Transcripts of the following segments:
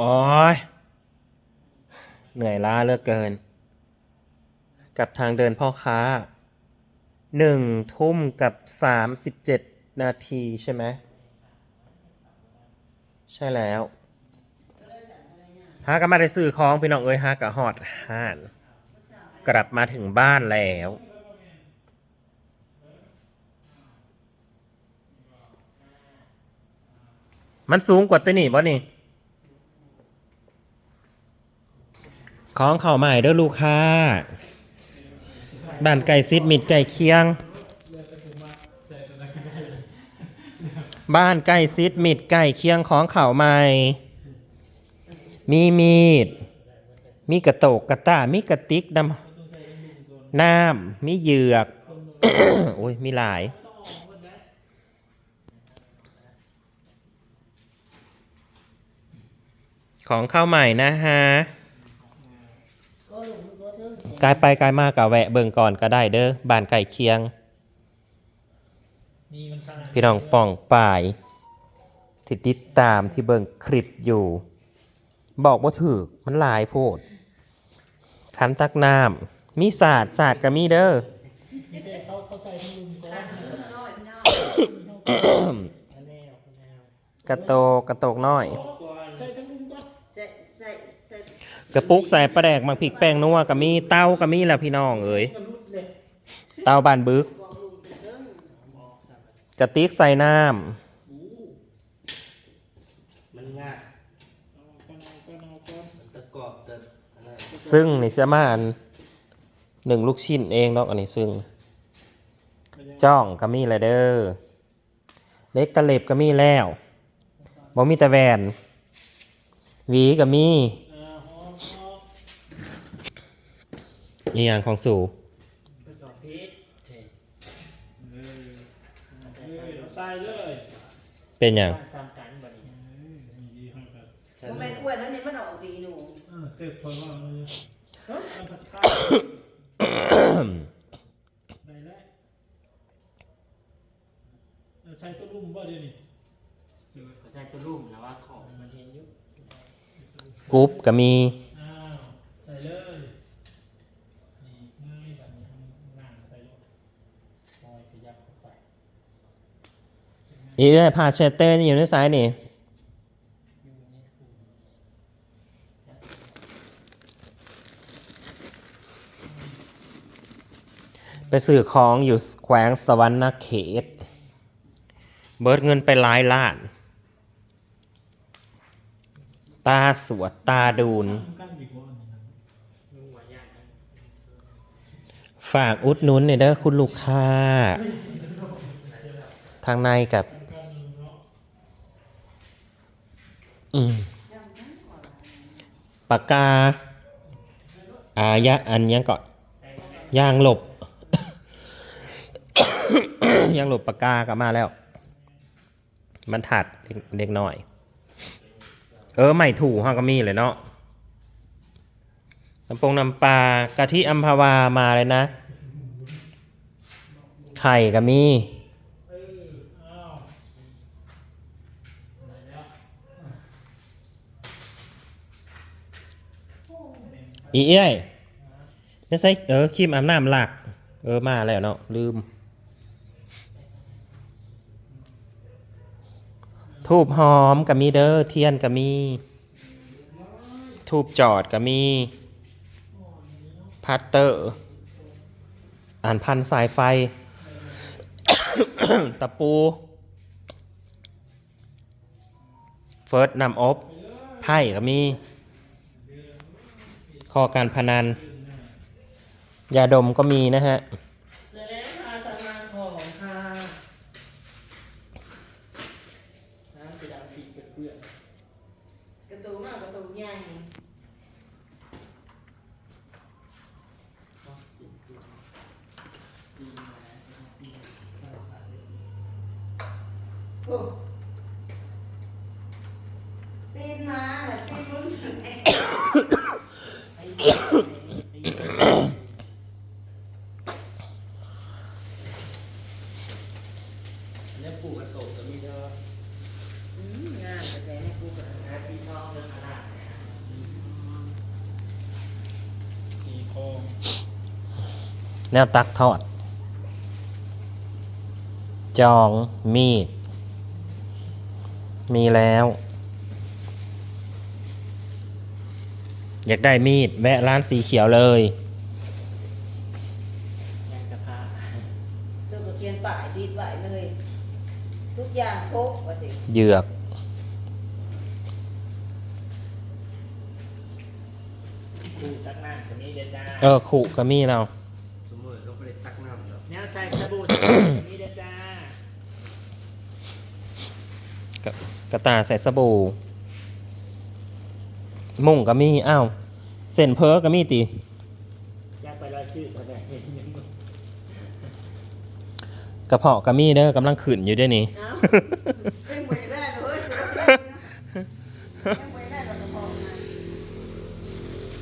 โอ้ยเหนื่อยล้าเลือกเกิน กับทางเดินพ่อค้าหนึ่งทุ่มกับสามสิบเจ็ดนาทีใช่ไหม ใช่แล้วฮาก็มาได้ซื้อของพี่น้องเอ้ยฮากับฮอดห่าน กลับมาถึงบ้านแล้วมันสูงกว่าตัวนี่บ่นี่ ของเข่าใหม่เด้อลูกค้าบ้านไก่ซิดมิดไก่เคียง บ้านไก่ซิดมิดไก่เคียงของเข่าใหม่ มีมีด มีกระโตกกระตามีกระติกน้ำน้ำมีเหยือก โอ้ย มีหลายของเข้าใหม่นะฮะ กายไปกายมากกะแวะเบิ่งก่อนก็ได้เด้อบ้านไก่เคียง พี่น้องป่องป่ายที่ติดตามที่เบิ่งคลิปอยู่ บอกว่าถือมันหลายโพดขันตักน้ำมีศาสตร์ศาสตร์ก็มีเด้อเขาเขาใส่ทั้งลุงก้อนกระโตกกระโตกน้อยใส่ทั้งลุงก้อน ใส่ใส่ใส่ กระปุกใส่ปลาแดกมังพริกแป้งนัวก็มีเต้าก็มีแหละพี่น้องเอ้ยเต้าบานบึกกระติกใส่น้ำซึ่งนี่เสียมาอันหนึ่งลูกชิ้นเองเนาะอันนี้ซึ่ง จ้องก็มีแล้วเด้อเล็กตะเล็บก็มีแล้วบ่มีแต่แวนหวีก็มี อ่าหอมหอม อีหยังของสู่ไปต่อพริกเออเออใส่เลยเป็นหยังตามกันบัดนี้ดีให้กันฉัมันนเป็นอ้วนแล้วนี่มันออกดีหนูเออเต็มพอว่ามือเฮ้ยมันผัดข้าวได้แล้วเอาใช้ตัวลุ่มบ่เดี๋ยวนี้เขาใช้ตัวรุ่มแล้วว่าของมันเห็นอยุกรุ๊ปก็มี อ้าวใส่เลยนี่ง่ายแบบนี้นั่งใส่ลงปล่อยขยับเข้าไป อีเอ้ยพาเชตเตอร์นี่อยู่ในซ้ายนี่ไปซื้อของอยู่แขวงสวรรณเขต เบิดเงินไปหลายล้าน ตาสวดตาดูน ฝากอุดหนุนเนี่ยเด้อคุณลูกค้า ทางในกับ อืมปากกา อายะอันยังก่อนยางหลบ ยางหลบปากกาก็มาแล้ว มันถัดเล็กน้อย เออ ไม่ถูกห้องก็มีเลยเนาะน้ำปงน้ำปลากะทิอัมพวามาเลยนะ ไข่ก็มี อ้าว อีเอ้ยนี่ใส่เออครีมอาบน้ำหลัก เออมาแล้วเนาะลืม ทูบหอมก็มีเด้อเทียนก็มี ทูบจอดก็มีพัตเตอร์ อ่านพันสายไฟ ตะปู เฟิร์สนำอบไพ่ก็มี ข้อการพนัน ยาดมก็มีนะฮะเสร็จแล้วค่ะสนานของค่ะน้ำจะดำปีกเปื้อนกระตูมากกระตูใหญ่โอ้ตีนมาตีนมึง เนี่ยปลูกกระตกกมีเด้ออืมงามแต่ใม่ปลูพี่ท้องเยองขนาดสีโคงแนวตักทอด จองมีด มีแล้ว อยากได้มีด แวะร้านสีเขียวเลยยางกระพาตัวก็เขียนป้ายติดไว้เลย ทุกอย่างครบว่าสิเหยือก คือตักน้ำตรงนี้เด้อจ้าเออขู่ก็มีเราสมมติเราไม่ได้ตักน้ำหรอกแนวใส่สบู่ตรงนี้เด้อจ้ากระตายใส่สบู่ มุ่งก็มีอ้าวเส้นเพอก็มีตีกไปรอยชื่อเขาได้กระเพาะก็มีเด้อกำลังขืนอยู่ด้วยนี่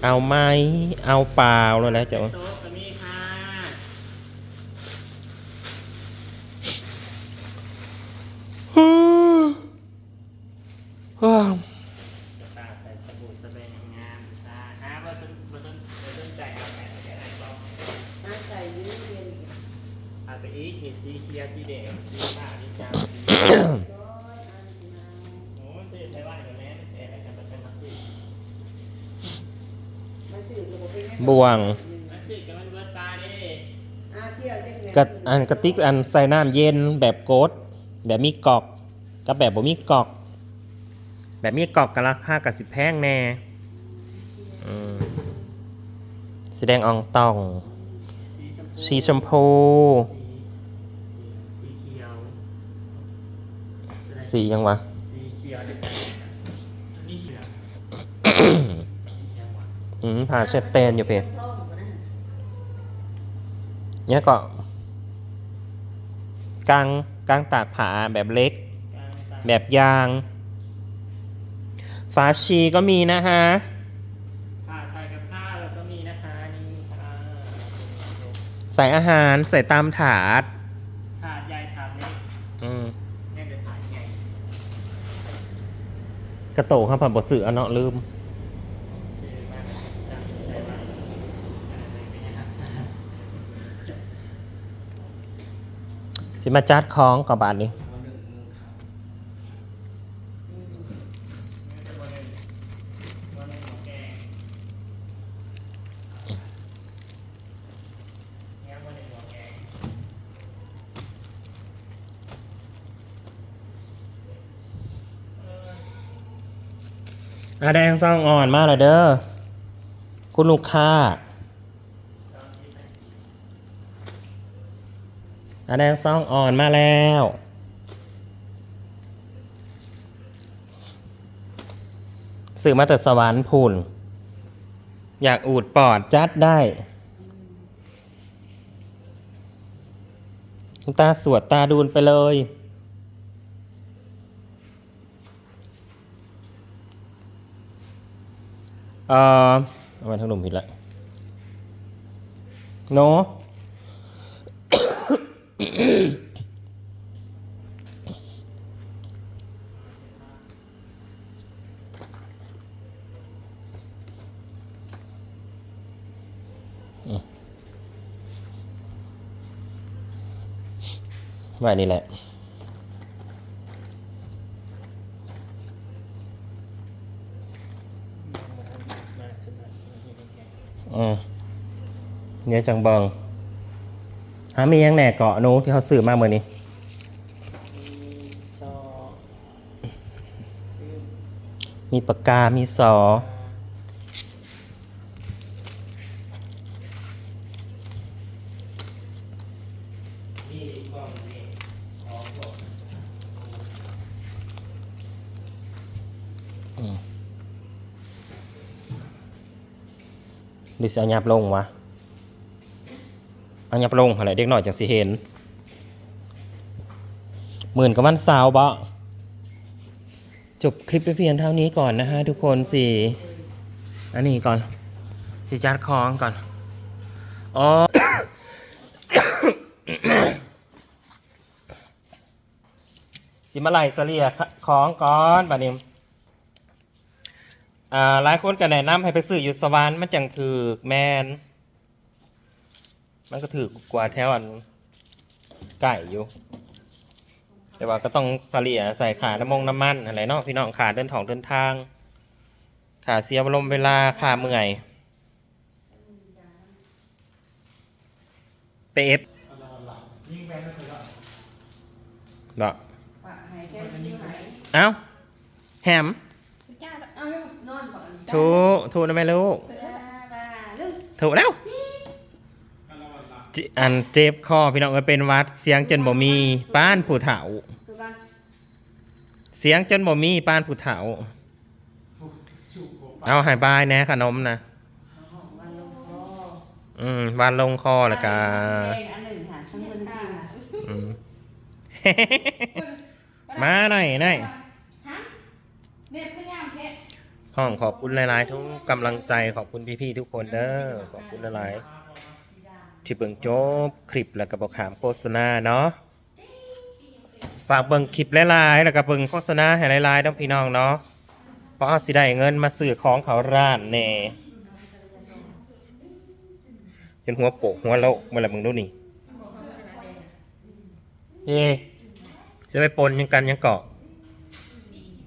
เอาไม้เอาเปล่าแล้วและเจ้าโต๊ะก็มีค่ะ ว้าว กระตาใส่สบู่สเปรย์งามๆจ้าหาว่าสนว่าสนว่าสนใจเอาแปะแปะอะไรบ้าง อาใส่ยืดเย็น เอาไปอีกเห็ดสีเขียวสีแดงสีฟ้าสีจางสี ร้อยอันนาว โอ้ยซื้อไปไหว้เดี๋ยวแม่ไม่เสียอะไรกันเป็นมาซื้อ มันสื่อระ บบเป็นไงบวงมาซื้อกันมันเบิดตาดิอาเที่ยวจังไงกระอันกระติกอันใส่น้ำเย็นแบบโกดแบบมีกอกกับแบบบ่มีกอก แบบมีกอกกันราคากับสิบแพงแน่อืมสีแดงอองตอง สีชมพู สีชมพูสีเขียวสียังวะ สีเขียวเด็ดนี่เขียวยังวะ อืมผ่าเช็ดเตนอยู่เพจท่องกันนะเนี่ยก็กลางกลางตากผาแบบเล็กกลางตาแบบยาง ฝาชีก็มีนะฮะผ้าใส่กับผ้าแล้วก็มีนะคะนี่ค่ะใส่อาหารใส่ตามถาด ถาดใหญ่ถาดเล็กอืมแน่นจะถาดใหญ่ กระโตกครับผ่านบทสื่ออะเนาะลืม ซื้อมาจากใช้มาอะไรเป็นยังไงครับ สิมาจัดคล้องกับบาทนี้อาแดงซองอ่อนมากเลยเด้อ คุณลูกค้า อาแดงซองอ่อนมาแล้ว สื่อมาแต่สวรรค์พุ่นอยากอูดปอดจัดได้ตาสวดตาดูนไปเลย เอ่อเอามาทั้งหนุ่มผิดละโน ว่านี่แหละมาสมัครมาที่นี่แกงอืมเนี่ยจังเบิง หามียังแหน่เกาะนู้ที่เขาซื้อมาเมื่อนี้มีซอมีปากกา มีสอนี่กล้องนี่ข องพวกหรือจะเอายับลงวะเอายับลงอะไรเด็กหน่อยจังสิเห็นหมื่นกับวันสาร์บะจบคลิปไปเพียงเท่านี้ก่อนนะฮะทุกคนสิอันนี้ก่อนสิจัดคองก่อนอ๋อสิมาไล่เสลียคองก่อนบัดนี้อ่าหลายคนก็แนะนำให้ไปซื้ออยู่สวรรค์มันจังถือแมน มันก็ถือกว่าแถวอันไก่อยู่ แต่ว่าก็ต้องเสลี่ยใส่ขาน้ำมงน้ำมันอะไรเนาะพี่น้องขาเดินทางเดินทาง ขาเสียลมเวลาขาเมื่อยไปเอฟเอาละเอาละยิงแบนก็คือว่าเนาะฝากให้แค่ที่ไหนเอ้าแฮมจ้าเอานอนก่อนถูถูนะแม่ลูกจ้าบ้าลูกถูแล้วเอาละเอันเจ็บคอพี่น้องเอ้ยเป็นวัดเสียงจนบ่มีป้านผู้เฒ่าคือกันเสียงจนบ่มีป้านผู้เฒ่า เอาใหายบายแหน่ขนมนะองวันลงคออืมวานลงคอแล้วก็เองอันหนึ่งค่ะทั้งมือทั้งตีนค่ะอืม มาหน่อยหน่อยฮะเด็กพยายามเพชร ห้องขอบคุณหลายๆทุกกำลังใจขอบคุณพี่ๆทุกคนเด้อขอบคุณหลายๆ ที่เบิ่งจบคลิปแล้วก็บอกขามโฆษณาเนาะฝากเบิ่งคลิปหลายๆแล้วก็เบิ่งโฆษณาให้หลายๆต้องพี่น้องเนาะเพราะเอาสิได้เงินมาซื้อของเขาร้านแน่จนหัวโปกหัวโลกมื่อไหร่มึงดูนี่เย่จะไปปนยังกันยังเกาะ